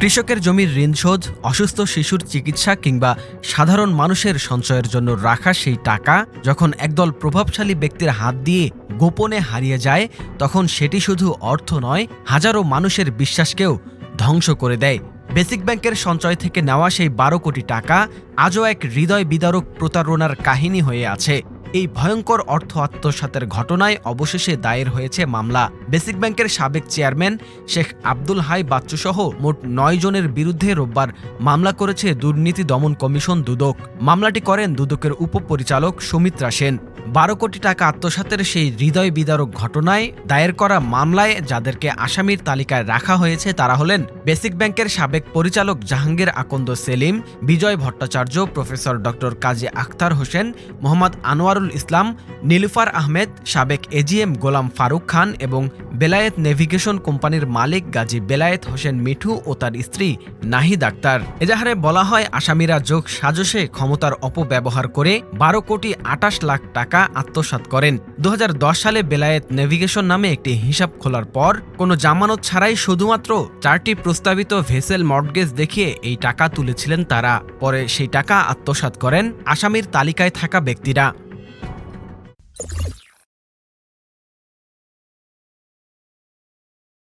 কৃষকের জমির ঋণ শোধ অসুস্থ শিশুর চিকিৎসা কিংবা সাধারণ মানুষের সঞ্চয়ের জন্য রাখা সেই টাকা যখন একদল প্রভাবশালী ব্যক্তির হাত দিয়ে গোপনে হারিয়ে যায়, তখন সেটি শুধু অর্থ নয়, হাজারো মানুষের বিশ্বাসকেও ধ্বংস করে দেয়। বেসিক ব্যাংকের সঞ্চয় থেকে নেওয়া সেই বারো কোটি টাকা আজও এক হৃদয় বিদারক প্রতারণার কাহিনী হয়ে আছে। এই ভয়ঙ্কর অর্থ আত্মসাতের ঘটনায় অবশেষে দায়ের হয়েছে মামলা। বেসিক ব্যাংকের সাবেক চেয়ারম্যান শেখ আব্দুল হাই বাচ্চুসহ মোট নয় জনের বিরুদ্ধে রোববার মামলা করেছে দুর্নীতি দমন কমিশন দুদক। মামলাটি করেন দুদকের উপপরিচালক সুমিত্রা সেন। বারো কোটি টাকা আত্মসাতের সেই হৃদয় বিদারক ঘটনায় দায়ের করা মামলায় যাদেরকে আসামির তালিকায় রাখা হয়েছে তারা হলেন বেসিক ব্যাংকের সাবেক পরিচালক জাহাঙ্গীর আকন্দ সেলিম, বিজয় ভট্টাচার্য, প্রফেসর ডক্টর কাজী আখতার হোসেন, মোহাম্মদ আনোয়ারুল ইসলাম, নীলুফার আহমেদ, সাবেক এজিএম গোলাম ফারুক খান এবং বেলায়েত নেভিগেশন কোম্পানির মালিক গাজী বেলায়েত হোসেন মিঠু ও তার স্ত্রী নাহিদ আক্তার। এজাহারে বলা হয়, আসামিরা যোগ সাজসে ক্ষমতার অপব্যবহার করে বারো কোটি আটাশ লাখ টাকা আত্মসাৎ করেন। দু হাজার দশ সালে বেলায়েত নেভিগেশন নামে একটি হিসাব খোলার পর কোনো জামানত ছাড়াই শুধুমাত্র চারটি প্রস্তাবিত ভেসেল মর্টগেজ দেখিয়ে এই টাকা তুলেছিলেন তারা। পরে সেই টাকা আত্মসাৎ করেন আসামির তালিকায় থাকা ব্যক্তিরা।